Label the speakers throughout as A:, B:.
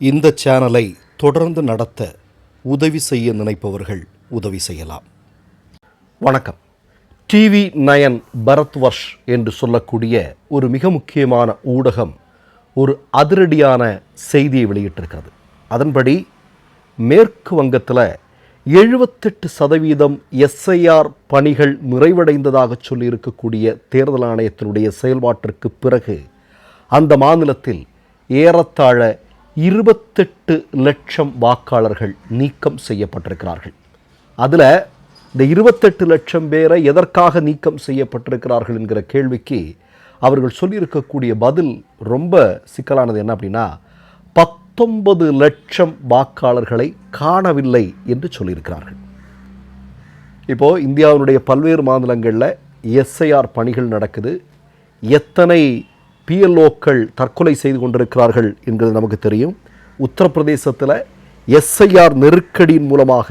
A: இந்த சேனலை தொடர்ந்து நடத்த உதவி செய்ய நினைப்பவர்கள் உதவி செய்யலாம். வணக்கம். டிவி நயன் பரத்வர்ஷ் என்று சொல்லக்கூடிய ஒரு மிக முக்கியமான ஊடகம் ஒரு அதிரடியான செய்தியை வெளியிட்டிருக்கிறது. அதன்படி மேற்கு வங்கத்தில் எழுபத்தெட்டு சதவீதம் எஸ்ஐஆர் பணிகள் நிறைவடைந்ததாக சொல்லியிருக்கக்கூடிய தேர்தல் ஆணையத்தினுடைய செயல்பாட்டிற்கு பிறகு அந்த மாநிலத்தில் ஏறத்தாழ இருபத்தெட்டு லட்சம் வாக்காளர்கள் நீக்கம் செய்யப்பட்டிருக்கிறார்கள். அதில் இந்த இருபத்தெட்டு லட்சம் பேரை எதற்காக நீக்கம் செய்யப்பட்டிருக்கிறார்கள் என்கிற கேள்விக்கு அவர்கள் சொல்லியிருக்கக்கூடிய பதில் ரொம்ப சிக்கலானது என்ன அப்படின்னா பத்தொன்பது லட்சம் வாக்காளர்களை காணவில்லை என்று சொல்லியிருக்கிறார்கள். இப்போது இந்தியாவினுடைய பல்வேறு மாநிலங்களில் எஸ்ஐஆர் பணிகள் நடக்குது. எத்தனை பிஎல்ஓக்கள் தற்கொலை செய்து கொண்டிருக்கிறார்கள் என்கிறது நமக்கு தெரியும். உத்தரப்பிரதேசத்தில் எஸ்ஐஆர் நெருக்கடியின் மூலமாக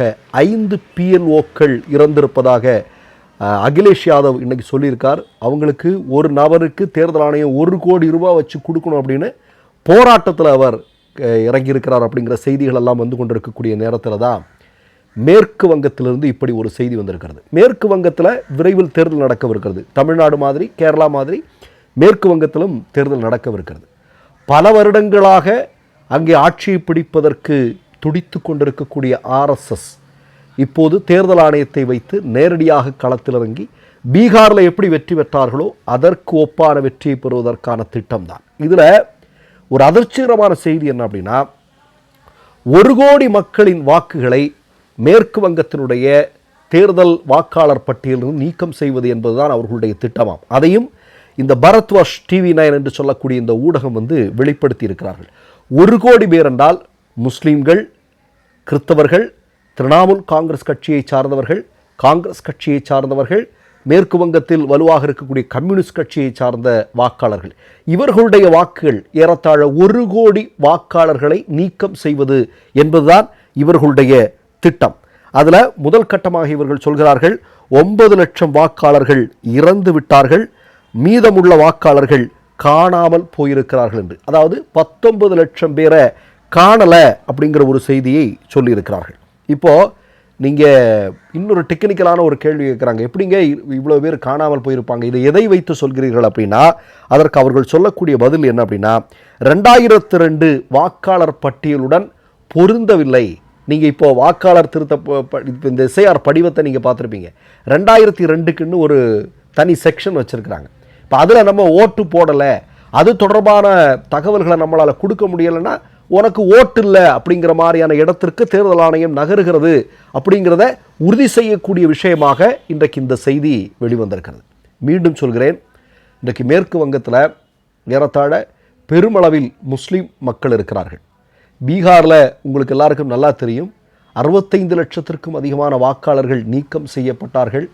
A: ஐந்து பிஎல்ஓக்கள் இறந்திருப்பதாக அகிலேஷ் யாதவ் இன்னைக்கு சொல்லியிருக்கார். அவங்களுக்கு ஒரு நபருக்கு தேர்தல் ஆணையம் ஒரு கோடி ரூபாய் வச்சு கொடுக்கணும் அப்படின்னு போராட்டத்தில் அவர் இறங்கியிருக்கிறார் அப்படிங்கிற செய்திகள் எல்லாம் வந்து கொண்டிருக்கக்கூடிய நேரத்தில் தான் மேற்கு வங்கத்திலிருந்து இப்படி ஒரு செய்தி வந்திருக்கிறது. மேற்கு வங்கத்தில் விரைவில் தேர்தல் நடக்கவிருக்கிறது. தமிழ்நாடு மாதிரி கேரளா மாதிரி மேற்கு வங்கத்திலும் தேர்தல் நடக்கவிருக்கிறது. பல வருடங்களாக அங்கே ஆட்சியை பிடிப்பதற்கு துடித்து கொண்டிருக்கக்கூடிய ஆர்எஸ்எஸ் இப்போது தேர்தல் ஆணையத்தை வைத்து நேரடியாக களத்தில் இறங்கி பீகாரில் எப்படி வெற்றி பெற்றார்களோ அதற்கு ஒப்பான வெற்றியை பெறுவதற்கான திட்டம்தான். இதில் ஒரு அதிர்ச்சிகரமான செய்தி என்ன அப்படின்னா ஒரு கோடி மக்களின் வாக்குகளை மேற்கு வங்கத்தினுடைய தேர்தல் வாக்காளர் பட்டியலிருந்து நீக்கம் செய்வது என்பதுதான் அவர்களுடைய திட்டமாம். அதையும் இந்த பரத்வாஷ் டிவி நைன் என்று சொல்லக்கூடிய இந்த ஊடகம் வந்து வெளிப்படுத்தி இருக்கிறார்கள் ஒரு கோடி பேர் என்றால் முஸ்லீம்கள் கிறிஸ்தவர்கள் திரிணாமுல் காங்கிரஸ் கட்சியை சார்ந்தவர்கள் காங்கிரஸ் கட்சியை சார்ந்தவர்கள் மேற்கு வங்கத்தில் வலுவாக இருக்கக்கூடிய கம்யூனிஸ்ட் கட்சியை சார்ந்த வாக்காளர்கள். இவர்களுடைய வாக்குகள் ஏறத்தாழ ஒரு கோடி வாக்காளர்களை நீக்கம் செய்வது என்பதுதான் இவர்களுடைய திட்டம். அதில் முதல் கட்டமாக இவர்கள் சொல்கிறார்கள் ஒன்பது லட்சம் வாக்காளர்கள் இறந்து விட்டார்கள் மீதமுள்ள வாக்காளர்கள் காணாமல் போயிருக்கிறார்கள் என்று. அதாவது பத்தொன்பது லட்சம் பேரை காணலை அப்படிங்கிற ஒரு செய்தியை சொல்லியிருக்கிறார்கள். இப்போது நீங்கள் இன்னொரு டெக்னிக்கலான ஒரு கேள்வி கேட்குறாங்க எப்படிங்க இவ்வளோ பேர் காணாமல் போயிருப்பாங்க? இதை எதை வைத்து சொல்கிறீர்கள் அப்படின்னா அதற்கு அவர்கள் சொல்லக்கூடிய பதில் என்ன அப்படின்னா ரெண்டாயிரத்து ரெண்டு வாக்காளர் பட்டியலுடன் பொருந்தவில்லை. நீங்கள் இப்போது வாக்காளர் திருத்த இந்த எஸ்ஐஆர் படிவத்தை நீங்கள் பார்த்துருப்பீங்க. ரெண்டாயிரத்தி ரெண்டுக்குன்னு ஒரு தனி செக்ஷன் வச்சுருக்கிறாங்க. இப்போ அதில் நம்ம ஓட்டு போடலை. அது தொடர்பான தகவல்களை நம்மளால் கொடுக்க முடியலைன்னா உனக்கு ஓட்டு இல்லை அப்படிங்கிற மாதிரியான இடத்திற்கு தேர்தல் ஆணையம் நகருகிறது அப்படிங்கிறத உறுதி செய்யக்கூடிய விஷயமாக இன்றைக்கு இந்த செய்தி வெளிவந்திருக்கிறது. மீண்டும் சொல்கிறேன் இன்றைக்கு மேற்கு வங்கத்தில் ஏறத்தாழ பெருமளவில் முஸ்லீம் மக்கள் இருக்கிறார்கள். பீகாரில் உங்களுக்கு எல்லாருக்கும் நல்லா தெரியும் அறுபத்தைந்து லட்சத்திற்கும் அதிகமான வாக்காளர்கள் நீக்கம் செய்யப்பட்டார்கள்.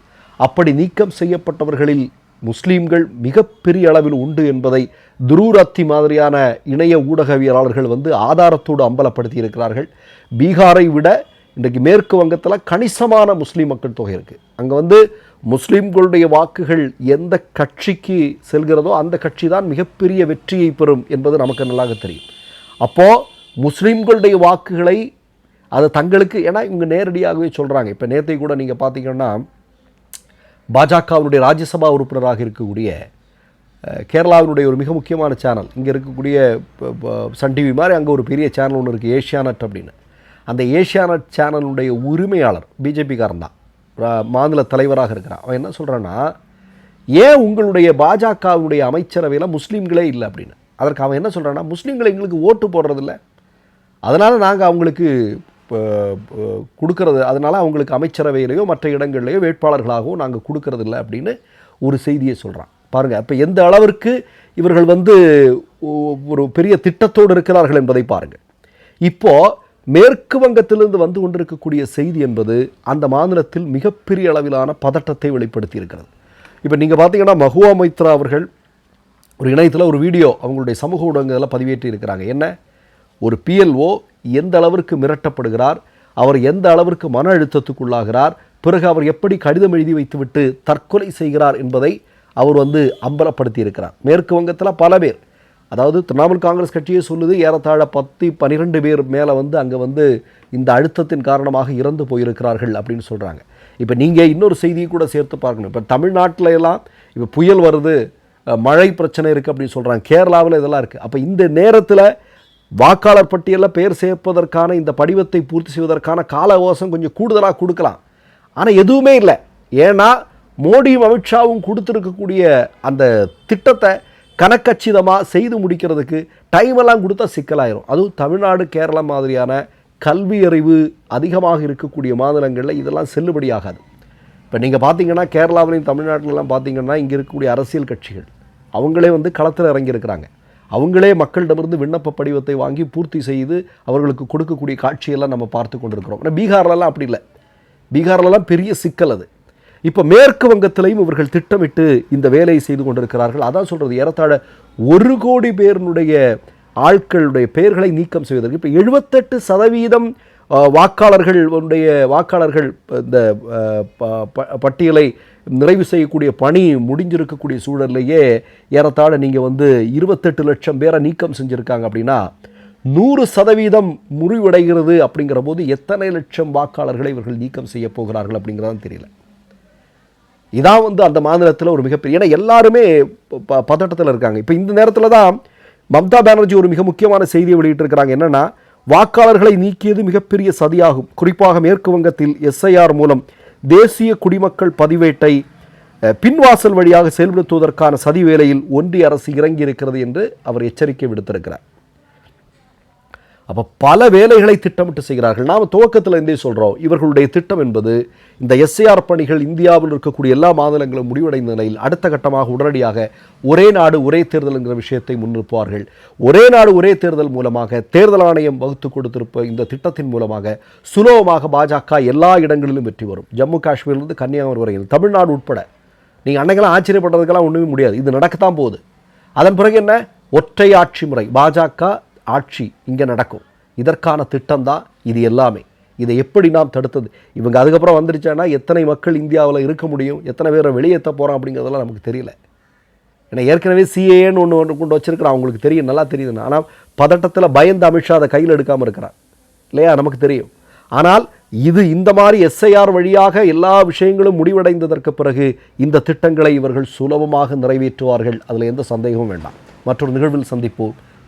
A: அப்படி நீக்கம் செய்யப்பட்டவர்களில் முஸ்லீம்கள் மிகப்பெரிய அளவில் உண்டு என்பதை துரூரத்தி மாதிரியான இணைய ஊடகவியலாளர்கள் வந்து ஆதாரத்தோடு அம்பலப்படுத்தி இருக்கிறார்கள் பீகாரை விட இன்றைக்கு மேற்கு வங்கத்தில் கணிசமான முஸ்லீம் மக்கள் தொகை இருக்குது அங்கே வந்து முஸ்லீம்களுடைய வாக்குகள் எந்த கட்சிக்கு செல்கிறதோ அந்த கட்சி தான் மிகப்பெரிய வெற்றியை பெறும் என்பது நமக்கு நல்லாக தெரியும். அப்போது முஸ்லீம்களுடைய வாக்குகளை அது தங்களுக்கு ஏன்னா இவங்க நேரடியாகவே சொல்கிறாங்க இப்போ நேற்றை கூட நீங்கள் பார்த்தீங்கன்னா பாஜகவினுடைய ராஜ்யசபா உறுப்பினராக இருக்கக்கூடிய கேரளாவினுடைய ஒரு மிக முக்கியமான சேனல். இங்கே இருக்கக்கூடிய சன் டிவி மாதிரி அங்கே ஒரு பெரிய சேனல் ஒன்று இருக்குது ஏஷியானட் அப்படின்னு. அந்த ஏஷியானட் சேனலுடைய உரிமையாளர் பிஜேபிக்காரன் தான். மாநில தலைவராக இருக்கிறான். அவன் என்ன சொல்கிறான்னா ஏன் உங்களுடைய பாஜகவினுடைய அமைச்சரவையில் முஸ்லீம்களே இல்லை? அப்படின்னு. அதற்கு அவன் என்ன சொல்கிறான்னா முஸ்லீம்களை எங்களுக்கு ஓட்டு போடுறதில்ல. அதனால் நாங்கள் அவங்களுக்கு கொடுக்கறது. அதனால் அவங்களுக்கு அமைச்சரவையிலையோ மற்ற இடங்கள்லையோ வேட்பாளர்களாகவோ நாங்கள் கொடுக்கறதில்ல அப்படின்னு ஒரு செய்தியை சொல்கிறான் பாருங்கள் அப்போ எந்த அளவிற்கு இவர்கள் வந்து ஒரு பெரிய திட்டத்தோடு இருக்கிறார்கள் என்பதை பாருங்கள் இப்போது மேற்கு வங்கத்திலிருந்து வந்து கொண்டிருக்கக்கூடிய செய்தி என்பது அந்த மாநிலத்தில் மிகப்பெரிய அளவிலான பதட்டத்தை வெளிப்படுத்தி இருக்கிறது இப்போ நீங்கள் பார்த்தீங்கன்னா மகுவா மைத்ரா அவர்கள் ஒரு இணையத்தில் ஒரு வீடியோ அவங்களுடைய சமூக ஊடகங்களில் பதிவேற்றி இருக்கிறாங்க என்ன? ஒரு பிஎல்ஓ எந்த அளவிற்கு மிரட்டப்படுகிறார் அவர் எந்த அளவிற்கு மன அழுத்தத்துக்குள்ளாகிறார் பிறகு அவர் எப்படி கடிதம் எழுதி வைத்துவிட்டு தற்கொலை செய்கிறார் என்பதை அவர் வந்து அம்பலப்படுத்தி இருக்கிறார் மேற்கு வங்கத்தில் பல பேர் அதாவது திரிணாமுல் காங்கிரஸ் கட்சியே சொல்லுது ஏறத்தாழ பத்து பன்னிரெண்டு பேர் மேலே வந்து அங்கே வந்து இந்த அழுத்தத்தின் காரணமாக இறந்து போயிருக்கிறார்கள் அப்படின்னு சொல்கிறாங்க இப்போ நீங்கள் இன்னொரு செய்தியை கூட சேர்த்து பார்க்கணும். இப்போ தமிழ்நாட்டில் எல்லாம் இப்போ புயல் வருது மழை பிரச்சனை இருக்குது அப்படின்னு சொல்கிறாங்க கேரளாவில் இதெல்லாம் இருக்குது அப்போ இந்த நேரத்தில் வாக்காளர் பட்டியலில் பெயர் சேர்ப்பதற்கான இந்த படிவத்தை பூர்த்தி செய்வதற்கான கால அவகாசம் கொஞ்சம் கூடுதலாக கொடுக்கலாம். ஆனால் எதுவுமே இல்லை. ஏன்னா மோடியும் அமித்ஷாவும் கொடுத்துருக்கக்கூடிய அந்த திட்டத்தை கணக்கச்சிதமாக செய்து முடிக்கிறதுக்கு டைம் எல்லாம் கொடுத்தா சிக்கலாயிரும். அதுவும் தமிழ்நாடு கேரளா மாதிரியான கல்வி அறிவு அதிகமாக இருக்கக்கூடிய மாநிலங்களில் இதெல்லாம் செல்லுபடியாகாது. இப்போ நீங்கள் பார்த்தீங்கன்னா கேரளாவிலையும் தமிழ்நாட்டிலலாம் பார்த்தீங்கன்னா இங்கே இருக்கக்கூடிய அரசியல் கட்சிகள் அவங்களே வந்து களத்தில் இறங்கியிருக்கிறாங்க. அவங்களே மக்களிடமிருந்து விண்ணப்ப படிவத்தை வாங்கி பூர்த்தி செய்து அவர்களுக்கு கொடுக்கக்கூடிய காட்சியெல்லாம் நம்ம பார்த்து கொண்டிருக்கிறோம். ஆனால் பீகார்லலாம் அப்படி இல்லை. பீகார்லலாம் பெரிய சிக்கல் அது. இப்போ மேற்கு வங்கத்திலையும் இவர்கள் திட்டமிட்டு இந்த வேலையை செய்து கொண்டிருக்கிறார்கள். அதான் சொல்கிறது ஏறத்தாழ ஒரு கோடி பேருனுடைய ஆட்களுடைய பெயர்களை நீக்கம் செய்வதற்கு இப்போ எழுபத்தெட்டு சதவீதம் வாக்காளர்கள் உடைய வாக்காளர்கள் இந்த ப- ப- பட்டியலை நிறைவு செய்யக்கூடிய பணி முடிஞ்சிருக்கக்கூடிய சூழல்லையே ஏறத்தாழ நீங்கள் வந்து இருபத்தெட்டு லட்சம் பேரை நீக்கம் செஞ்சுருக்காங்க அப்படின்னா நூறு சதவீதம் முறிவடைகிறது அப்படிங்கிற போது எத்தனை லட்சம் வாக்காளர்களை இவர்கள் நீக்கம் செய்ய போகிறார்கள் அப்படிங்கிறதான் தெரியல. இதான் வந்து அந்த மாநிலத்தில் ஒரு மிகப்பெரிய ஏன்னா எல்லாருமே ப- பதட்டத்தில் இருக்காங்க. இப்போ இந்த நேரத்தில் தான் மம்தா பானர்ஜி ஒரு மிக முக்கியமான செய்தியை வெளியிட்டிருக்கிறாங்க. என்னன்னா வாக்காளர்களை நீக்கியது மிகப்பெரிய சதியாகும். குறிப்பாக மேற்கு வங்கத்தில் எஸ்ஐஆர் மூலம் தேசிய குடிமக்கள் பதிவேட்டை பின்வாசல் வழியாக செயல்படுத்துவதற்கான சதி வேலையில் ஒன்றிய அரசு இறங்கி இருக்கிறது என்று அவர் எச்சரிக்கை விடுத்திருக்கிறார். அப்போ பல வேலைகளை திட்டமிட்டு செய்கிறார்கள். நாம் துவக்கத்தில் இருந்தே சொல்கிறோம் இவர்களுடைய திட்டம் என்பது இந்த எஸ்ஏஆர் பணிகள் இந்தியாவில் இருக்கக்கூடிய எல்லா மாநிலங்களும் முடிவடைந்த நிலையில் அடுத்த கட்டமாக உடனடியாக ஒரே நாடு ஒரே தேர்தல் என்கிற விஷயத்தை முன்னிறுப்புவார்கள் ஒரே நாடு ஒரே தேர்தல் மூலமாக தேர்தல் ஆணையம் வகுத்து கொடுத்திருப்ப இந்த திட்டத்தின் மூலமாக சுலபமாக பாஜக எல்லா இடங்களிலும் வெற்றி வரும் ஜம்மு காஷ்மீர்லேருந்து கன்னியாகுமரி வரையில் தமிழ்நாடு உட்பட. நீங்கள் அன்னைக்கெல்லாம் ஆச்சரியப்படுறதுக்கெல்லாம் ஒன்றுமே முடியாது. இது நடக்கத்தான் போகுது. அதன் பிறகு என்ன? ஒற்றை ஆட்சி முறை பாஜக ஆட்சி இங்கே நடக்கும். இதற்கான திட்டம் தான் இது எல்லாமே. இதை எப்படி நாம் தடுத்தது? இவங்க அதுக்கப்புறம் வந்துருச்சானா எத்தனை மக்கள் இந்தியாவில் இருக்க முடியும்? எத்தனை பேரை வெளியேற்ற போகிறோம் அப்படிங்கிறதெல்லாம் நமக்கு தெரியல. ஏன்னா ஏற்கனவே சிஏன்னு ஒன்று ஒன்று கொண்டு வச்சிருக்கிறான். அவங்களுக்கு தெரியும். நல்லா தெரியுதுன்னு. ஆனால் பதட்டத்தில் பயந்து அமித்ஷா அதை கையில் எடுக்காமல் இருக்கிறான். இல்லையா? நமக்கு தெரியும். ஆனால் இது இந்த மாதிரி எஸ்ஐஆர் வழியாக எல்லா விஷயங்களும் முடிவடைந்ததற்கு பிறகு இந்த திட்டங்களை இவர்கள் சுலபமாக நிறைவேற்றுவார்கள். அதில் எந்த சந்தேகமும் வேண்டாம். மற்றொரு நிகழ்வில் சந்திப்போம்.